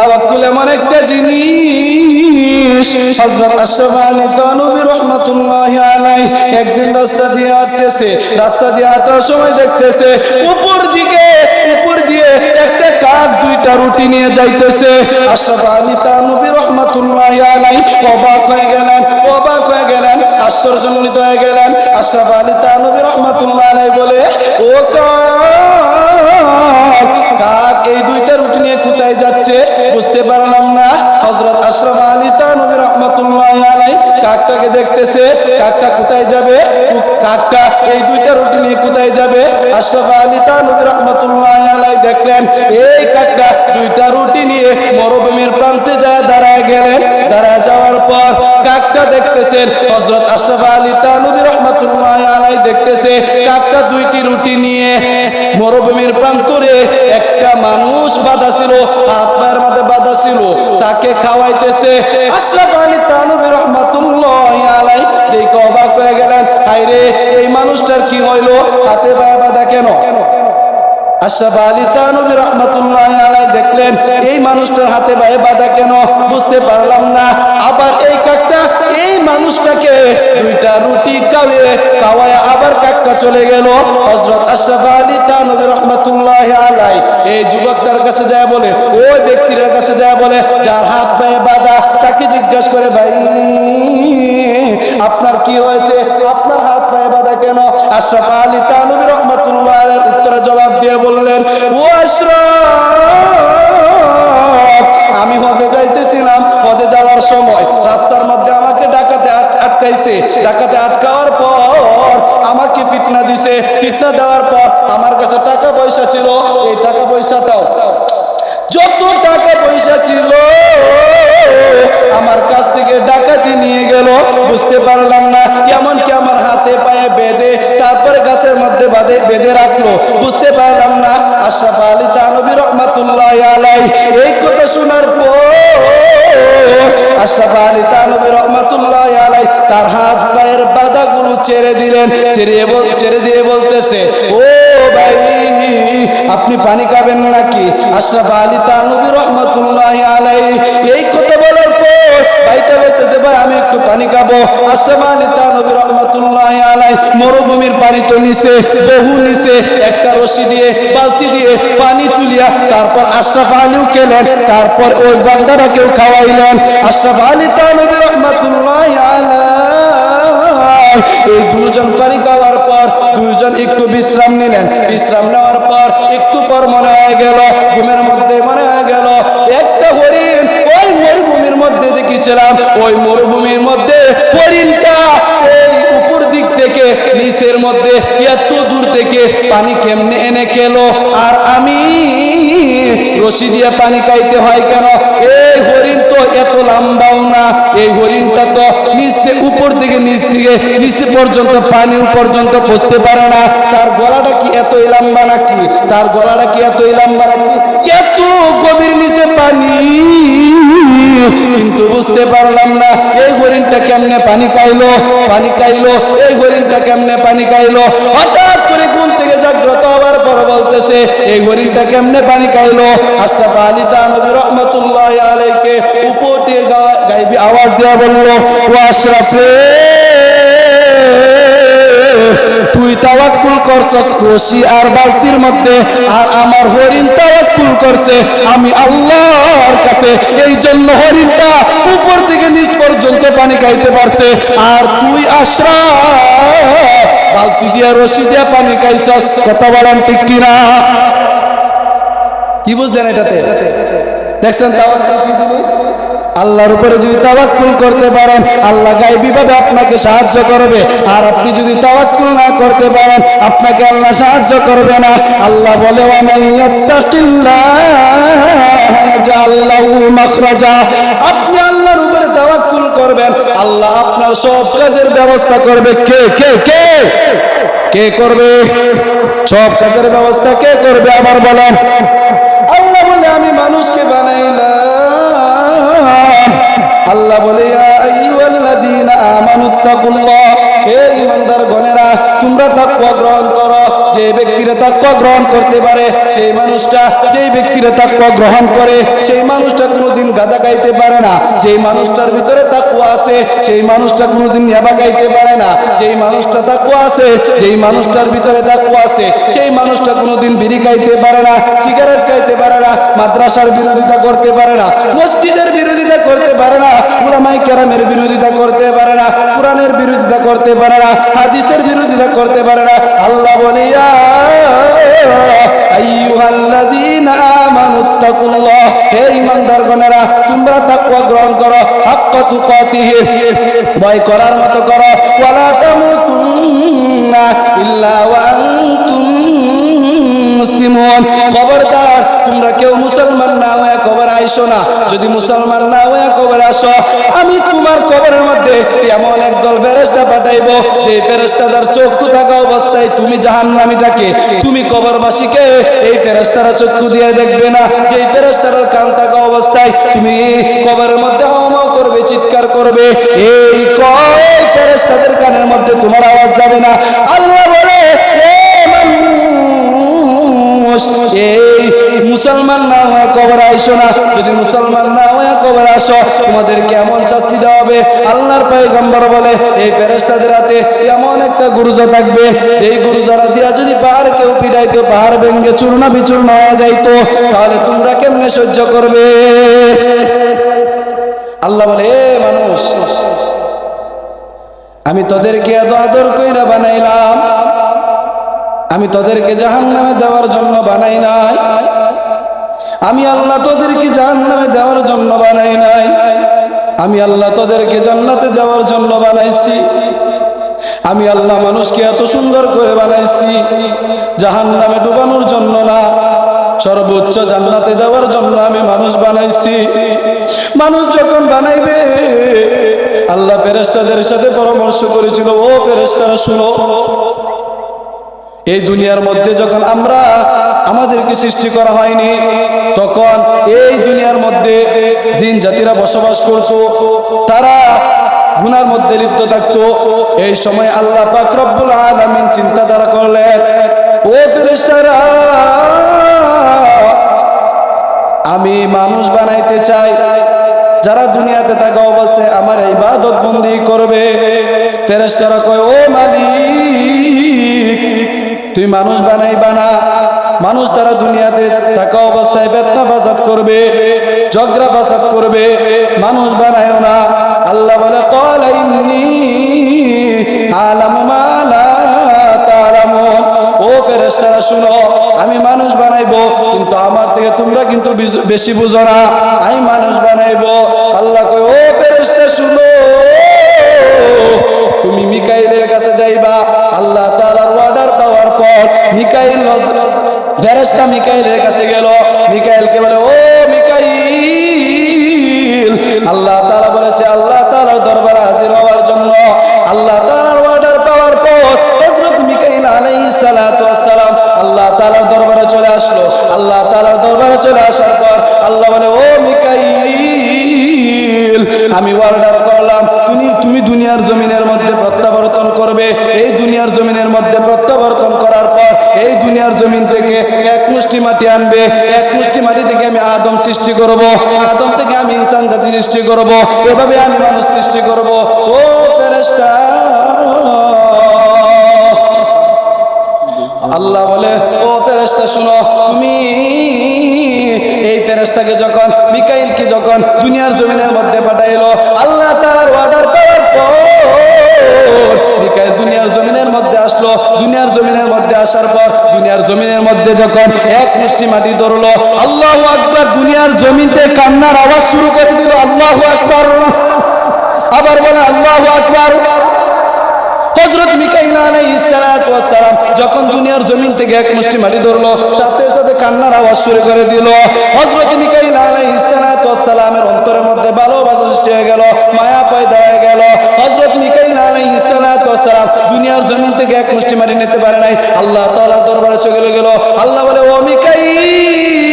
তাওয়াক্কুল এমন একটা জিনিস। হযরত তানবী রাহমাতুল্লাহি আলাইহি একদিন রাস্তা দিয়ে হাঁটতেছে। রাস্তা দিয়ে হাঁটার সময় দেখতেছে উপর দিকে, উপর দিয়ে একটা কাক দুইটা রুটি নিয়ে যাইতেছে। আশরাফ তানবী রাহমাতুল্লাহি আলাইহি অবাক হয়ে গেলেন, অবাক হয়ে গেলেন, আশ্চর্যজনিত হয়ে গেলেন। আশরাফ তানবী রাহমাতুল্লাহি আলাইহি বলে, ও কাক কাক এই দুইটা রুটি নিয়ে কোথায় যাচ্ছে বুঝতে পারলাম না। হযরত আশরাফ আলী তানবী রাহমাতুল্লাহি আলাইহি কাকটাকে দেখতেছে, কাকটা কোথায় যাবে? কাকটা এই দুইটা রুটি নিয়ে কোথায় যাবে? আশরাফ আলী তানবী রাহমাতুল্লাহি আলাইহি দেখলেন, এই কাকটা দুইটা রুটি নিয়ে মরুভূমির প্রান্তে যায়, দাঁড়ায় গেলেন। দাঁড়ায় যাওয়ার পর কাকটা দেখতেছেন, হযরত আশরাফ আলী তানবী রাহমাতুল্লাহি আলাইহি দেখতেছে, কাকটা দুইটি রুটি নিয়ে মরুভূমির প্রান্তরে একটা মানুষ বাধা ছিল, হাত পায়ের বাধা ছিল, তাকে খাওয়াইতেছে। রাহমাতুল্লাহি আলাইহি, দেখে অবাক হয়ে গেলেন এই মানুষটার কি হইল? হাতে পায়ে বাধা কেন? আশরাফ আলী তানবী রাহমাতুল্লাহি আলাইহি দেখলেন, এই মানুষটার হাতে পায়ে বাধা কেন? বুঝতে পারলাম না। আবার মানুষটাকে দুইটা রুটি খাওয়ে খাওয়ায় আবার কাকটা চলে গেল। হযরত আশরাফ আলী তানবী রাহমাতুল্লাহি আলাইহি এই যুবকটার কাছে যায় বলে, ওই ব্যক্তির কাছে যায় বলে, যার হাত পায়ে বাধা, তাকে জিজ্ঞেস করে, ভাই, আপনার কি হয়েছে? আপনার হাত পায়ে বাধা কেন? আশরাফ আলী তানবী রহমাতুল্লাহ আলাইহির উত্তরে জবাব দিয়ে বললেন, ও আশরাফ, আমি হজে যাইতেছিলাম। হজে যাওয়ার সময় রাস্তার দিছে দেওয়ার পর আমার কাছে টাকা পয়সা ছিল, এই টাকা পয়সাটাও যত টাকা পয়সা ছিল, আমার কাছ থেকে ডাকাতি নিয়ে গেল, বুঝতে পারলাম না, এমনকি আমার হাতে পায়ে বেঁধে তারপরে গাছের মধ্যে বাঁধে, বেঁধে রাখল। বুঝতে পারলাম না, আশরাফ আলী তানবী রহমাতুল্লাহ আলাই এই কথা শোনার পর আশরাফ আলী তানবী রহমাতুল্লাহ আলাই তার হাত পায়ের বাধাগুলো ছেড়ে দিলেন ছেড়ে ছেড়ে দিয়ে বলতেছে, ও ভাই, আপনি পানি খাবেন নাকি? আশরাফ আলী তানবী রহমাতুল্লাহ আলাই এই কথা বলার পর ভাইটা ভাই আমি একটু পানি খাব। মরুভূমির পানি তো নিছে, বহু নিছে, একটা রশি দিয়ে, বালতি দিয়ে পানি তুলিয়া তারপর আশরাফ আলীও খেলেন, তারপর ওই বান্দারাকেও খাওয়াইলেন। আশরাফ আলী তানবী রহমাতুল্লাহ এই দুজন পানি খাওয়ার পর একটু বিশ্রাম নিলেন। বিশ্রাম নেওয়ার পর একটু পর মনে হয়ে গেল, ঘুমের মধ্যে মনে হয়ে গেল, একটা হরিণ ওই মরুভূমির মধ্যে দেখেছিলাম ওই মরুভূমির মধ্যে পরিণটা ওই উপর দিক থেকে, নিচের মধ্যে এত দূর থেকে পানি কেমনে এনে খেলো? আর আমি রশি দিয়ে পানি খাইতে হয় কেন? তো এত লম্বাও না। এই হরিণটা তো নিচ থেকে উপর থেকে নিচ থেকে নিচে পর্যন্ত, পানি পর্যন্ত পৌঁছতে পারে না। তার গলাটা কি এতই লম্বা নাকি? তার গলাটা কি এতই লম্বা নাকি? এত গভীর নিচে পানি। কিন্তু বুঝতে পারলাম না, এই হরিণটা কেমনে পানি খাইলো? পানি খাইলো, এই হরিণটা কেমনে পানি খাইলো? হঠাৎ জাগ্রত হওয়ার পর বলতেছে, এই হরিণটা কেমনে পানি খাইলো? আশরাফ আলী তানবী রহমাতুল্লাহ আলাইকে দিয়ে গাইবি আওয়াজ দেওয়া বলল, ও আশরাফ তুই তাওয়াক্কুল করছস রশি আর বালতির মধ্যে, আর আমার হরিণ তাওয়াক্কুল করছে। আমি আল্লাহর কাছে এই জন্য হরিণটা উপর থেকে নিচ পর্যন্ত পানি খাইতে পারছে। আর তুই আশরা বালতি দিয়া, রশি দিয়া পানি খাইছস কথা বলেন ঠিক কিনা? কি বুঝলেন এটাতে? দেখছেন কি আল্লাহর উপরে যদি তাওয়াক্কুল করতে পারেন, আল্লাহ গাইবি ভাবে আপনাকে সাহায্য করবে। আর আপনি যদি তাওয়াক্কুল না করতে পারেন, আপনাকে আল্লাহ সাহায্য করবে না। আল্লাহ বলে আপনি করবেন আপনার সব কাজের ব্যবস্থা করবে কে কে কে? কে করবে? সব কাজের ব্যবস্থা কে করবে আবার বলেন আল্লাহ বলে, আমি মানুষকে বানাইলাম। আল্লাহ বলে আমানুত্তাকুল্লাহ হে ইমানদার গণেরা তোমরা তাকওয়া গ্রহণ করো। যে ব্যক্তিরা তাকওয়া গ্রহণ করতে পারে, সেই মানুষটা যেই ব্যক্তিরা তাকওয়া গ্রহণ করে, সেই মানুষটা কোনোদিন গাঁজা গাইতে পারে না। যেই মানুষটার ভিতরে তাকওয়া আছে, সেই মানুষটা কোনোদিন ইয়াবা গাইতে পারে না। যেই মানুষটা তাকওয়া আছে, যেই মানুষটার ভিতরে তাকওয়া আছে, সেই মানুষটা কোনোদিন বিড়ি খাইতে পারে না, সিগারেট খাইতে পারে না, মাদ্রাসার বিরোধিতা করতে পারে না, মসজিদের বিরোধিতা করতে পারে না উলামাই কেরামের বিরোধিতা করতে পারে না, কোরআনের বিরোধিতা করতে পারে না, হাদিসের বিরোধিতা করতে পারে না। আল্লাহ বলে আইয়ুহাল্লাযীনা আমানুত্তাকুল্লাহ হে ভয় করার মতো করো। ওয়ালা ইল্লা মুসলিমুন খবরদার, তোমরা কেউ মুসলমান না হয়ে কবর আইসো না। যদি মুসলমান না হয়ে কবর আসো, আমি তোমার কবরের মধ্যে এমন একদল ফেরেশতা পাঠাইবো, যে ফেরেশতাদার চক্ষু থাকা অবস্থায় তুমি জাহান্নামীটাকে, তুমি কবরবাসীকে এই ফেরেশতারা চক্ষু দিয়ে দেখবে না। যে ফেরেশতার কান থাকা অবস্থায় তুমি কবরের মধ্যে হাওমাও করবে, চিৎকার করবে, এই কয় ফেরেশতাদের কানের মধ্যে তোমার আওয়াজ যাবে না। আল্লাহ মুসলমান না হয়ে কবর আইসো না। যদি মুসলমান না হয়ে কবর আসো, তোমাদের কেমন শাস্তি দেওয়া হবে? আল্লাহর পয়গম্বর বলে এই ফেরেশতাদের হাতে এমন একটা গুরুজা থাকবে, যেই গুরুজারা দিয়া যদি পাহাড় কেউ পিটাইতো, পাহাড় ভেঙ্গে চূর্ণ বিচূর্ণ হয়ে যাইতো, তাহলে তোমরা কেমনে সহ্য করবে? আল্লাহ বলে, এ মানুষ, আমি তোদেরকে এত আদর কইরা বানাইলাম। আমি তোদেরকে জাহান নামে দেওয়ার জন্য বানাই নাই। আমি আল্লাহ তোদেরকে জাহান নামে দেওয়ার জন্য বানাই নাই। আমি আল্লাহ তোদেরকে জান্নাতে দেওয়ার জন্য বানাইছি। আমি আল্লাহ মানুষকে এত সুন্দর করে বানাইছি জাহান নামে ডুবানোর জন্য না, সর্বোচ্চ জান্নাতে দেওয়ার জন্য আমি মানুষ বানাইছি। মানুষ যখন বানাইবে, আল্লাহ ফেরেস্তাদের সাথে পরামর্শ করেছিল, ও ফেরেস্তারা শুনো এই দুনিয়ার মধ্যে যখন আমরা আমাদেরকে সৃষ্টি করা হয়নি, তখন এই দুনিয়ার মধ্যে জিন জাতিরা বসবাস করতো, তারা গুনার মধ্যে লিপ্ত থাকতো। এই সময় আল্লাহ পাক রব্বুল আলামিন চিন্তাধারা করলেন, ও ফেরেশতারা, আমি মানুষ বানাইতে চাই, যারা দুনিয়াতে থাকা অবস্থায় আমার এই ইবাদত বন্দি করবে। ফেরেশতারা কয়, ও মালিক তুই মানুষ বানাই বানা মানুষ তারা দুনিয়াতে থাকা অবস্থায় বেতনা ফাসাদ করবে, ঝগড়া ফাসাদ করবে, মানুষ বানায়ও না। আল্লাহ বলে, কল আলাম মালা তালামুন। ও ফেরেশতারা, শুনো, আমি মানুষ বানাইবো, কিন্তু আমার থেকে তোমরা কিন্তু বেশি বুঝো না। আমি মানুষ বানাইবো। আল্লাহ কয় মিকাইল ফেরেশতা মিকাইলের কাছে গেল। মিকাইলকে বলে, ও মিকাইল, আল্লাহ তাআলা বলেছে, আল্লাহ তাআলার দরবারে হাজির হওয়ার জন্য, আল্লাহ তাআলার অর্ডার পাওয়ার পর হযরত মিকাইল ওয়াস সালাম আল্লাহ তাআলার দরবারে চলে আসলো। আল্লাহ তাআলার দরবারে চলে আসার পর আল্লাহ বলে, ও মিকাইল, আমি অর্ডার করলাম, তুমি তুমি দুনিয়ার জমিনের মধ্যে প্রত্যাবর্তন করবে। এই দুনিয়ার জমিনের মধ্যে প্রত্যাবর্তন করার পর এই দুনিয়ার জমিন থেকে এক মুষ্টি মাটি আনবে, এক মুষ্টি মাটি থেকে আমি আদম সৃষ্টি করব, আদম থেকে আমি ইনসান জাতি সৃষ্টি করব, এভাবে আমি মানুষ সৃষ্টি করব। ও ফেরেশতা! আল্লাহ বলে, ও ফেরেশতা, শুনো, তুমি এই ফেরেশতাকে যখন, মিকাইলকে যখন দুনিয়ার জমিনের মধ্যে পাঠাইলো, আল্লাহ তাআলার অর্ডার পাওয়ার পর, মিকাইল দুনিয়ার জমিনের মধ্যে আসলো, দুনিয়ার জমিনের আসার পর দুনিয়ার জমিনের মধ্যে যখন এক মুষ্টি মাটি ধরলো, আল্লাহু আকবার দুনিয়ার জমিতে কান্নার আওয়াজ শুরু করে দিল, আল্লাহু আকবার। আবার বলে, আল্লাহ আকবার। হযরত মিকাইল যখন দুনিয়ার জমিন থেকে এক মুষ্টি মাটি ধরলো, সাথে সাথে কান্নার আওয়াজ শুরু করে দিল। হজরত মিকাইল সালাতু ওয়াস সালামের অন্তরের মধ্যে ভালোবাসা সৃষ্টি হয়ে গেল, মায়া পয়দা হয়ে গেল। হজরত মিকাইল আলাইহিস সালাম দুনিয়ার জমিন থেকে এক মুষ্টি মারি নিতে পারে নাই। আল্লাহ তাআলার দরবারে চলে গেল। আল্লাহ বলে, ও মিকাইল!